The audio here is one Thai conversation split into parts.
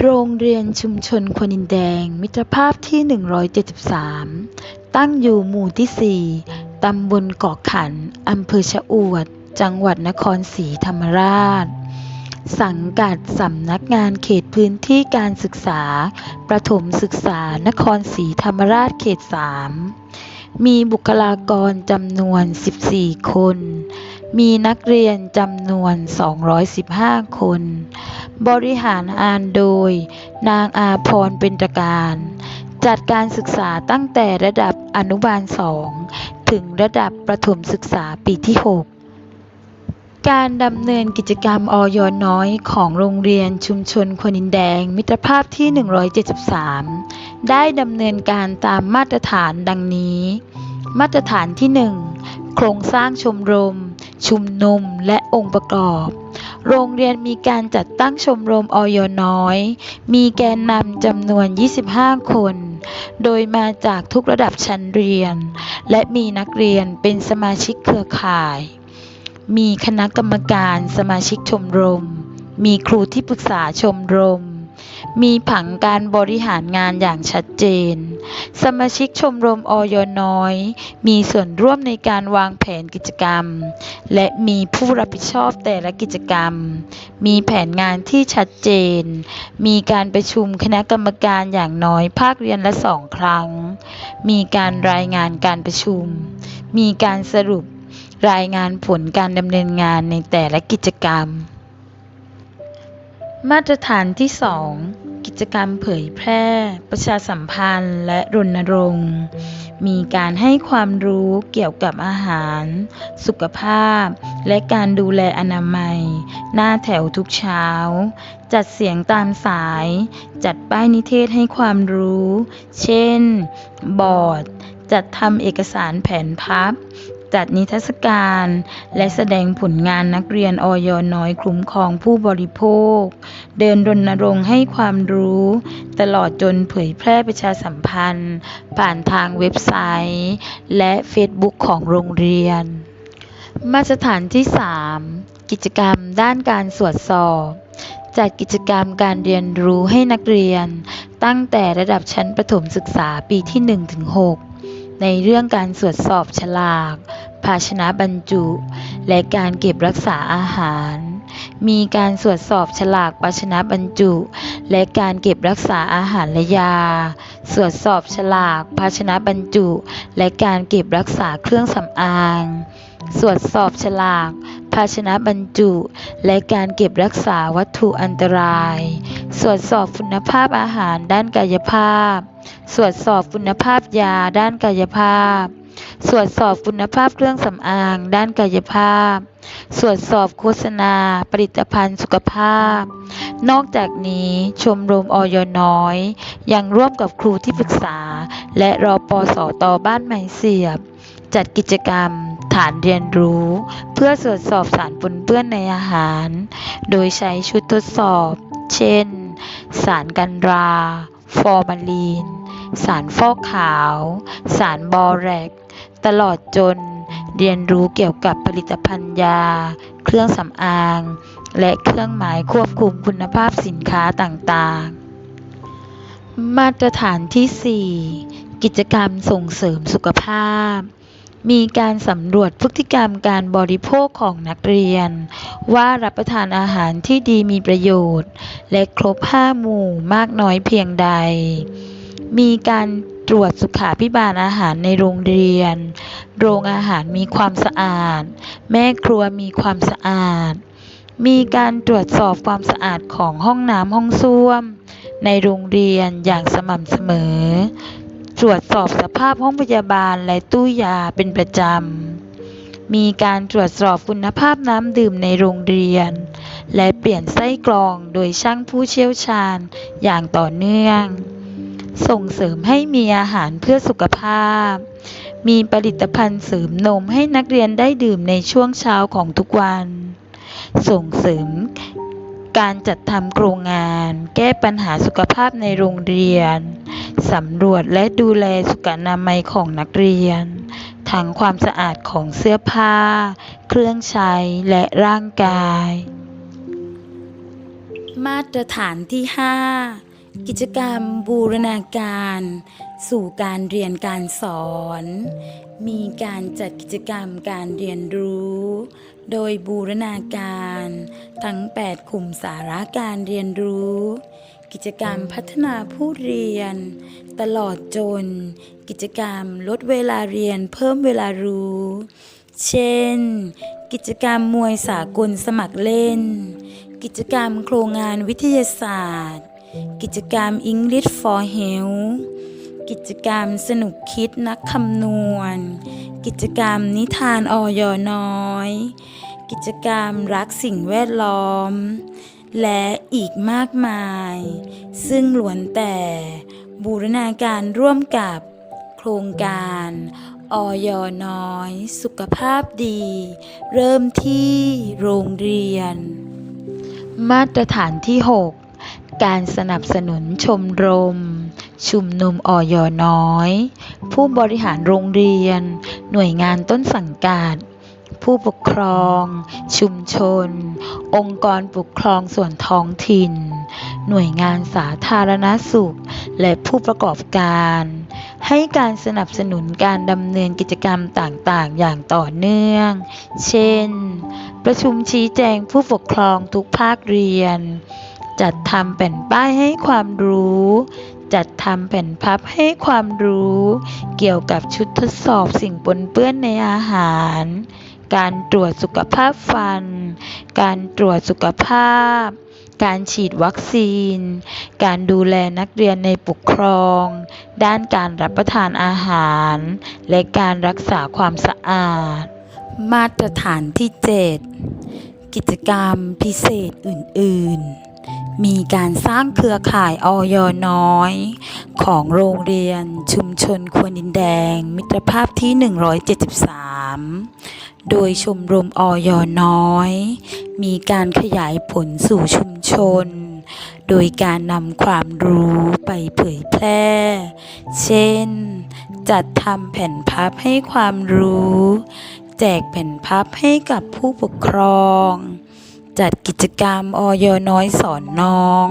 โรงเรียนชุมชนควนินแดง มิตรภาพที่ 173 ตั้งอยู่หมู่ที่ 4 ตำบลเกาะขัน อำเภอชะอวด จังหวัดนครศรีธรรมราช สังกัดสำนักงานเขตพื้นที่การศึกษา ประถมศึกษานครศรีธรรมราชเขต 3 มีบุคลากรจำนวน 14 คน มีนักเรียนจำนวน 215 คน บริหารงานโดย นางอาพรเป็นตการ จัดการศึกษาตั้งแต่ระดับอนุบาล 2 ถึงระดับประถมศึกษาปีที่ 6 การดำเนินกิจกรรมออยน้อยของโรงเรียนชุมชนควนินแดงมิตรภาพที่ 173 ได้ดำเนินการตามมาตรฐานดังนี้ มาตรฐานที่ 1 โครงสร้างชมรม ชุมนุมและองค์ประกอบ โรงเรียนมีการจัดตั้งชมรมออยน้อย มีแกนนำจำนวน 25 คน โดยมาจากทุกระดับชั้นเรียน และมีนักเรียนเป็นสมาชิกเครือข่าย มีคณะกรรมการสมาชิกชมรม มีครูที่ปรึกษาชมรม มีผังการบริหารงานอย่างชัดเจน สมาชิกชมรมออยน้อย มีส่วนร่วมในการวางแผนกิจกรรม และมีผู้รับผิดชอบแต่ละกิจกรรม มีแผนงานที่ชัดเจน มีการประชุมคณะกรรมการอย่างน้อยภาคเรียนละสองครั้ง มีการรายงานการประชุม มีการสรุปรายงานผลการดำเนินงานในแต่ละกิจกรรม มาตรฐานที่ 2 กิจกรรมเผยแพร่ ประชาสัมพันธ์และรณรงค์ มีการให้ความรู้เกี่ยวกับอาหาร สุขภาพ และการดูแลอนามัย หน้าแถวทุกเช้า จัดเสียงตามสาย จัดป้ายนิเทศให้ความรู้ เช่น บอร์ด จัดทำเอกสารแผนพับ จัดนิทรรศการ และแสดงผลงานนักเรียนออยน้อยคุ้มครองผู้บริโภค เดินรณรงค์ให้ความรู้ ตลอดจนเผยแพร่ประชาสัมพันธ์ ผ่านทางเว็บไซต์ และเฟซบุ๊กของโรงเรียน มาตรฐานที่ 3 กิจกรรมด้านการสวดสอบจัดกิจกรรมการเรียนรู้ให้นักเรียน ตั้งแต่ระดับชั้นประถมศึกษาปีที่ 1-6 ในเรื่องการสวดสอบฉลาก ภาชนะบรรจุ และการเก็บรักษาอาหาร มีการสวดสอบฉลากภาชนะบรรจุ และการเก็บรักษาอาหารและยาสวดสอบฉลากภาชนะบรรจุ และการเก็บรักษาเครื่องสำอางสวดสอบฉลาก ภาชนะบรรจุ และการเก็บรักษาวัตถุอันตรายสวดสอบคุณภาพอาหารด้านกายภาพสวดสอบคุณภาพยาด้านกายภาพ สวดสอบคุณภาพเครื่องสำอาง ด้านกายภาพสวดสอบโฆษณา ผลิตภัณฑ์สุขภาพ นอกจากนี้ชมรมออยน้อย ยังร่วมกับครูที่ปรึกษา และรอปสตบ้านใหม่เสียบ จัดกิจกรรม ฐานเรียนรู้ เพื่อตรวจสอบสารปนเปื้อนในอาหาร โดยใช้ชุดทดสอบ เช่น สารกันรา ฟอร์มาลีน สารฟอกขาว สารบอแรก ตลอดจนเรียนรู้เกี่ยวกับผลิตภัณฑ์ยา เครื่องสำอาง และเครื่องหมายควบคุมคุณภาพสินค้าต่างๆ มาตรฐานที่ 4 กิจกรรมส่งเสริมสุขภาพ มีการสำรวจพฤติกรรมการบริโภคของนักเรียน ว่ารับประทานอาหารที่ดีมีประโยชน์ และครบ 5 หมู่มากน้อยเพียงใด มีการ ตรวจสุขาพิบาลอาหารในโรงเรียน โรงอาหารมีความสะอาด แม่ครัวมีความสะอาด มีการตรวจสอบความสะอาดของห้องน้ำห้องส้วม ในโรงเรียนอย่างสม่ำเสมอ ตรวจสอบสภาพห้องพยาบาลและตู้ยาเป็นประจำ มีการตรวจสอบคุณภาพน้ำดื่มในโรงเรียน และเปลี่ยนไส้กรองโดยช่างผู้เชี่ยวชาญอย่างต่อเนื่อง ส่งเสริมให้มีอาหารเพื่อสุขภาพ มีผลิตภัณฑ์เสริมนมให้นักเรียนได้ดื่มในช่วงเช้าของทุกวัน ส่งเสริมการจัดทำโครงงาน แก้ปัญหาสุขภาพในโรงเรียน สำรวจและดูแลสุขอนามัยของนักเรียน ทั้งความสะอาดของเสื้อผ้า เครื่องใช้และร่างกาย มาตรฐานที่ 5 กิจกรรมบูรณาการ สู่การเรียนการสอน มีการจัดกิจกรรมการเรียนรู้ โดยบูรณาการ ทั้ง 8 กลุ่มสาระการเรียนรู้ กิจกรรมพัฒนาผู้เรียน ตลอดจน กิจกรรมลดเวลาเรียนเพิ่มเวลารู้ เช่น กิจกรรมมวยสากลสมัครเล่น กิจกรรมโครงงานวิทยาศาสตร์ กิจกรรม English for Health กิจกรรมสนุกคิดนักคำนวณ กิจกรรมนิทานออยน้อย กิจกรรมรักสิ่งแวดล้อม และอีกมากมาย ซึ่งล้วนแต่บูรณาการร่วมกับโครงการออยน้อย สุขภาพดี เริ่มที่โรงเรียน มาตรฐานที่ 6 การสนับสนุนชมรม ชุมนุมออยอน้อย ผู้บริหารโรงเรียน หน่วยงานต้นสังกัด ผู้ปกครอง ชุมชน องค์กรปกครองส่วนท้องถิ่น หน่วยงานสาธารณสุข และผู้ประกอบการ ให้การสนับสนุนการดำเนินกิจกรรมต่างๆ อย่างต่อเนื่อง เช่น ประชุมชี้แจงผู้ปกครองทุกภาคเรียน จัดทำแผ่นป้ายให้ความรู้ จัดทำแผ่นพับให้ความรู้ เกี่ยวกับชุดทดสอบสิ่งปนเปื้อนในอาหาร การตรวจสุขภาพฟัน การตรวจสุขภาพ การฉีดวัคซีน การดูแลนักเรียนในปกครอง ด้านการรับประทานอาหาร และการรักษาความสะอาด มาตรฐานที่ 7 กิจกรรมพิเศษอื่น ๆ มีการสร้างเครือข่ายออยน้อย ของโรงเรียนชุมชนควนดินแดง มิตรภาพที่ 173 โดยชมรมออยน้อย มีการขยายผลสู่ชุมชน โดยการนำความรู้ไปเผยแพร่ เช่น จัดทำแผ่นพับให้ความรู้ แจกแผ่นพับให้กับผู้ปกครอง จัดกิจกรรมออยน้อยสอนน้อง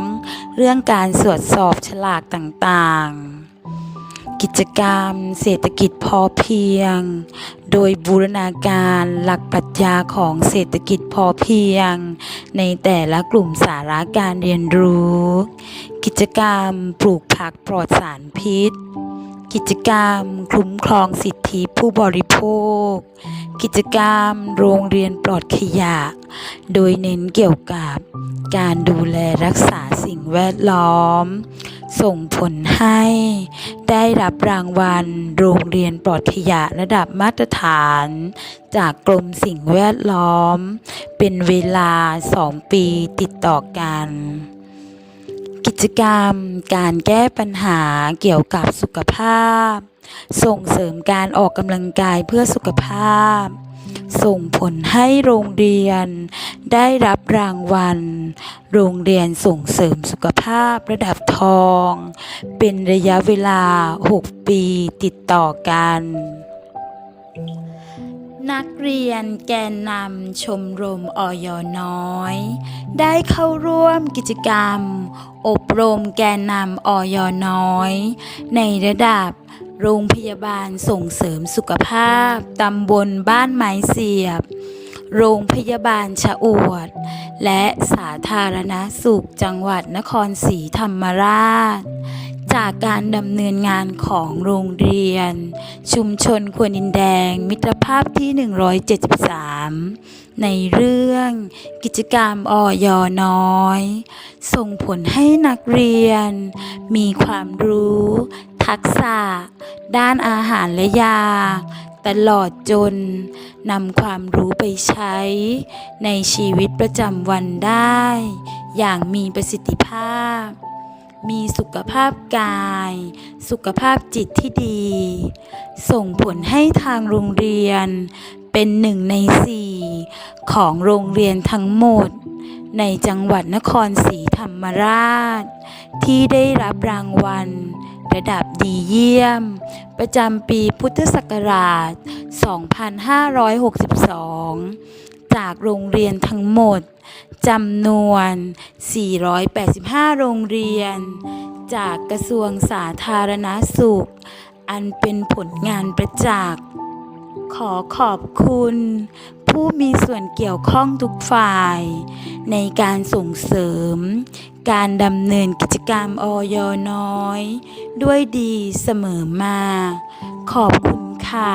เรื่องการสวดสอบฉลากต่างๆ กิจกรรมเศรษฐกิจพอเพียง โดยบูรณาการหลักปรัชญาของเศรษฐกิจพอเพียง ในแต่ละกลุ่มสาระการเรียนรู้ กิจกรรมปลูกผักปลอดสารพิษ กิจกรรม คุ้มครองสิทธิผู้บริโภค กิจกรรม โรงเรียนปลอดขยะ โดยเน้นเกี่ยวกับการดูแลรักษาสิ่งแวดล้อม ส่งผลให้ ได้รับรางวัล โรงเรียนปลอดขยะระดับมาตรฐาน จากกรมสิ่งแวดล้อม เป็นเวลา 2 ปีติดต่อกัน กิจกรรมการแก้ปัญหาเกี่ยวกับสุขภาพ ส่งเสริมการออกกำลังกายเพื่อสุขภาพ ส่งผลให้โรงเรียน ได้รับรางวัล โรงเรียนส่งเสริมสุขภาพระดับทอง เป็นระยะเวลา 6 ปีติดต่อกัน นักเรียนแกนนำชมรมออยน้อย ได้เข้าร่วมกิจกรรม อบรมแกนนำออยน้อย ในระดับโรงพยาบาลส่งเสริมสุขภาพตำบลบ้านไม้เสียบ โรงพยาบาลชะอวด และสาธารณสุขจังหวัดนครศรีธรรมราช จากการดำเนินงานของโรงเรียน ชุมชนควนดินแดง มิตรภาพที่ 173 ในเรื่องกิจกรรมออยน้อย ส่งผลให้นักเรียน มีความรู้ ทักษะ ด้านอาหารและยา ตลอดจนนำความรู้ไปใช้ ในชีวิตประจำวันได้ อย่างมีประสิทธิภาพ มีสุขภาพกาย สุขภาพจิตที่ดี ส่งผลให้ทางโรงเรียนเป็นหนึ่งในสี่ของโรงเรียนทั้งหมด ในจังหวัดนครศรีธรรมราช ที่ได้รับรางวัล ระดับดีเยี่ยม ประจำปีพุทธศักราช 2562 จากโรงเรียนทั้งหมด จำนวน 485 โรงเรียน จากกระทรวงสาธารณสุข อันเป็นผลงานประจักษ์ ขอขอบคุณ ผู้มีส่วนเกี่ยวข้องทุกฝ่าย ในการส่งเสริม การดำเนินกิจกรรมออยน้อย ด้วยดีเสมอมา ขอบคุณค่ะ